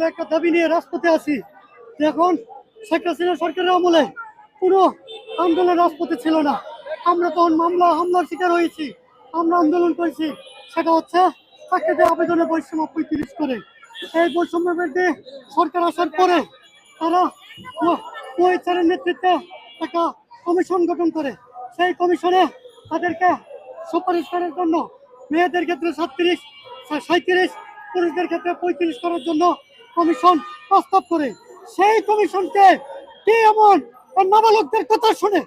আমরা একটা দাবি নিয়ে রাজপথে আছি এখন শেখ হাসিনা সরকারের আমলে কোনো আন্দোলন রাজপথে ছিল না। আমরা তখন মামলা, হামলার শিকার হয়েছি। আমরা আন্দোলন করেছি। সেটা হচ্ছে চাকরিতে আবেদনের বৈষম্য পঁয়ত্রিশ করে। এই বৈষম্যের বিরুদ্ধে সরকার আসার পরে তারা ওয়েচারের নেতৃত্বে একটা কমিশন গঠন করে। সেই কমিশনে তাদেরকে সুপারিশ করার জন্য মেয়েদের ক্ষেত্রে সাতত্রিশ সাঁত্রিশ পুরুষদের ক্ষেত্রে পঁয়ত্রিশ করার জন্য কমিশন প্রস্তাব করে, সেই কমিশনকে কে এমন নাবালকদের কথা শুনে,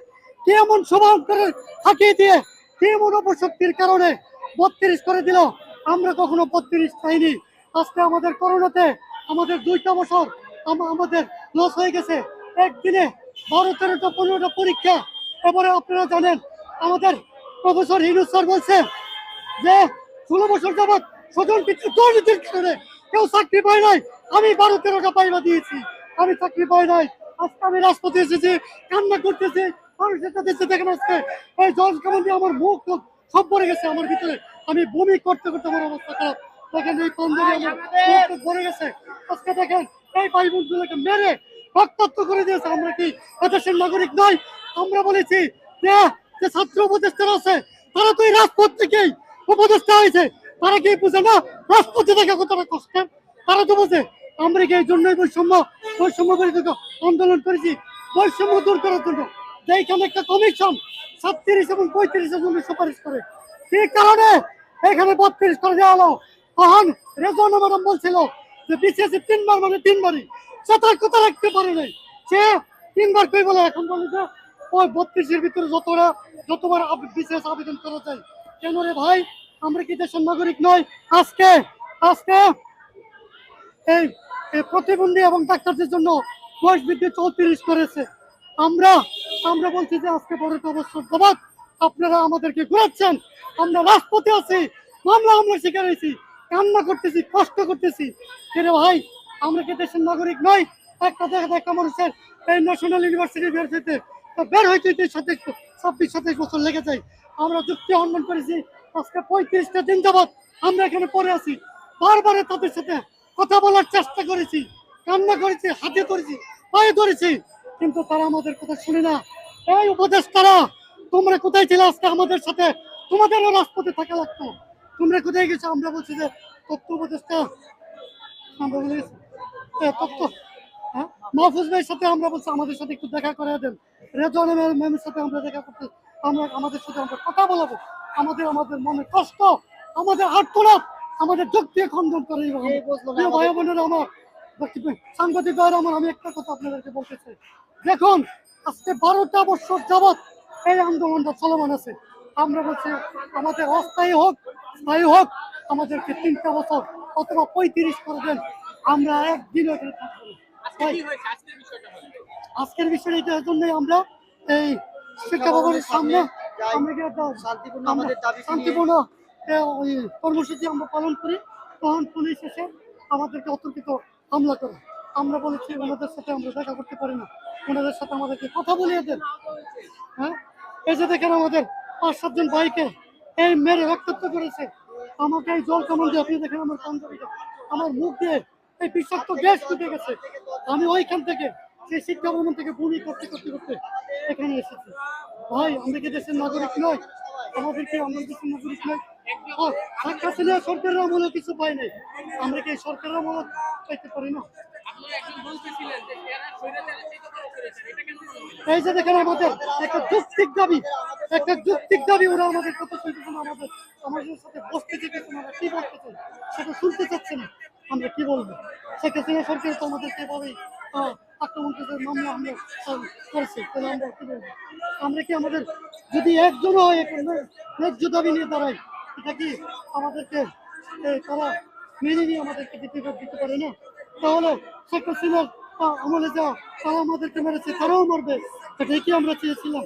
কে এমন সভা করে দিয়ে, কি এমন অপশক্তির কারণে বত্রিশ করে দিল? আমরা কখনো বত্রিশ চাইনি আজকে আমাদের করোনাতে আমাদের দুইটা বছর আম- আমাদের লস হয়ে গেছে। একদিনে বারো, তেরোটা, পনেরোটা পরীক্ষা। এবারে আপনারা জানেন, আমাদের প্রফেসর হিনুস স্যার বলছে যে, ষোলো বছর যাবৎ স্বজন পিতৃ দুর্নীতির কারণে কেউ চাকরি পায় নাই। আমি বারো তেরোটা পাইবা দিয়েছি। আমি চাকরি পাই নাই। আজকে আমি রাজপথে এসেছি কান্না করতেছি মানুষের কাছে এসে দেখেন আজকে। এই জল কেমন দিয়ে আমার মুখ সব ভরে গেছে আমার ভিতরে। আমি বমি করতে করতে আমার অবস্থা খারাপ। দেখেন এই পাঞ্জাবি আমার ভরে গেছে। আজকে দেখেন এই ভাই বোনগুলোকে মেরে রক্তাক্ত করে দিয়েছে। আমরা কি এদেশের নাগরিক নয় আমরা বলেছি যে যে ছাত্র উপদেষ্টারা আছে তারা তো এই রাজপথ থেকেই উপদেষ্টা হয়েছে। তারা কি বুঝে না? রাজপথে দেখা কতটা কষ্ট। তারা তো বোঝে আমরা এই জন্যই বৈষম্য বৈষম্য বিরোধী আন্দোলন করেছি? বৈষম্য দূর করার জন্য। যে এখানে একটা কমিশন, সাতত্রিশ এবং পঁয়ত্রিশের জন্য সুপারিশ করে। সেই কারণে? এখানে বত্রিশ করে দেওয়া হলো। তখন রেজন ম্যাডাম বলছিল যে বিসিএসি তিনবার মানে তিনবারই। সতর্কতা রাখতে পারে নাই। সে তিনবার কই বলে এখন বলে যে ওই বত্রিশের ভিতরে যতটা যতবার বিশেষ আবেদন করা যায়। কেন রে ভাই? আমরা কি দেশের নাগরিক নয় আজকে আজকে এই প্রতিবন্ধী এবং ডাক্তারদের জন্য বয়স বৃদ্ধি চৌত্রিশ করেছে। আমরা আমরা বলছি যে আজকে বড়টা অবসর আপনারা আমাদেরকে ঘুরাচ্ছেন। আমরা রাজপথে আছি। মামলা আমরা শিকার হয়েছি। কান্না করতেছি, কষ্ট করতেছি। কিন্তু ভাই, আমরা কি দেশের নাগরিক নয় একটা দেখা দেখা মানুষের এই ন্যাশনাল ইউনিভার্সিটি বের হইতে বের হইতে সাতাইশ, ছাব্বিশ, সাতাইশ বছর লেগে যায়। আমরা যুক্তি অন্যান্য করেছি। আজকে পঁয়ত্রিশটা দিন যাবৎ আমরা এখানে পড়ে আছি। বারবার তাদের সাথে কথা বলার চেষ্টা করেছি, কান্না করেছি, হাতে ধরেছি, পায়ে ধরেছি, কিন্তু তারা আমাদের কথা শুনে না। এই উপদেশ তারা তোমরা কোথায় ছিলে আজকে আমাদের সাথে? তোমাদেরও রাজপথে থাকা লাগতো। তোমরা কোথায় গেছো? আমরা বলছি যে তথ্য উপদেশটা আমরা বলি তথ্য হ্যাঁ? মাহফুজ ভাইয়ের সাথে আমরা বলছি, আমাদের সাথে একটু দেখা করে দেন। রেজন ম্যামের সাথে আমরা দেখা করতে, আমরা, আমাদের সাথে আমরা কথা বলাবো। আমাদের আমাদের মনে কষ্ট, আমাদের আত্মনাথ আমাদের যুক্তি খণ্ডন করে প্রিয় ভাই বোনেরা আমার সাংবাদিক ভাইয়ের আমার আমি একটা কথা আপনাদেরকে বলতে চাই। দেখুন আজকে বারোটা বছর যাবৎ এই আন্দোলনটা চলমান আছে। আমরা বলছি আমাদের অস্থায়ী হোক স্থায়ী হোক আমাদেরকে তিনটা বছর অথবা পঁয়ত্রিশ করে দেন। আমরা একদিন আজকের। আজকের বিষয়টার জন্যই আমরা এই শিক্ষা ভবনের সামনে শান্তিপূর্ণ আমাদের ওই কর্মসূচি আমরা পালন করি। তখন পুলিশ এসে আমাদেরকে অতর্কিত হামলা করে। আমরা বলেছি, ওনাদের সাথে আমরা দেখা করতে পারি না। ওনাদের সাথে আমাদেরকে কথা বলিয়ে দেন। হ্যাঁ? এই যে দেখেন আমাদের পাঁচ সাতজন ভাইকে এই মেরে রক্তাক্ত করেছে। আমাকে এই জল কামড় দিয়ে, আপনি দেখেন আমার পাঞ্জাবিটা, আমার মুখ দিয়ে এই বিষাক্ত গ্যাস ঢুকে গেছে। আমি ওইখান থেকে সেই শিক্ষা ভবন থেকে বমি করতে করতে করতে এখানে এসেছি। ভাই, আমরা কি দেশের নাগরিক নয় আমাদেরকে আমরা দেশের নাগরিক নয় শেখ হাসিনা সরকারের আমলে কিছু পাই নাই। আমরা কি সরকারের আমলে পাইতে পারি না? একজন? এই যে দেখেন আমাদের একটা যৌক্তিক দাবি একটা যৌক্তিক দাবি ওরা আমাদের কথা শুনতেছে না আমাদের আমাদের সাথে বসতে চেয়েছে না কি বলতে সেটা শুনতে চাচ্ছে না। আমরা কি বলব? শেখ হাসিনা সরকার তো আমাদেরকে এভাবেই আহ, আক্রমণ করে মামলা আমরা করেছে। তাহলে আমরা কি বলব? আমরা কি আমাদের যদি একজনও হয় ন্যায্য দাবি নিয়ে দাঁড়াই এটা কি আমাদেরকে তারা মেনে নিয়ে আমাদেরকে দিতে দিতে পারে না? তাহলে শেখ হাসিনার আমলে যা, তারা আমাদেরকে মেরেছে, তারাও মারবে। এটাই কি আমরা চেয়েছিলাম?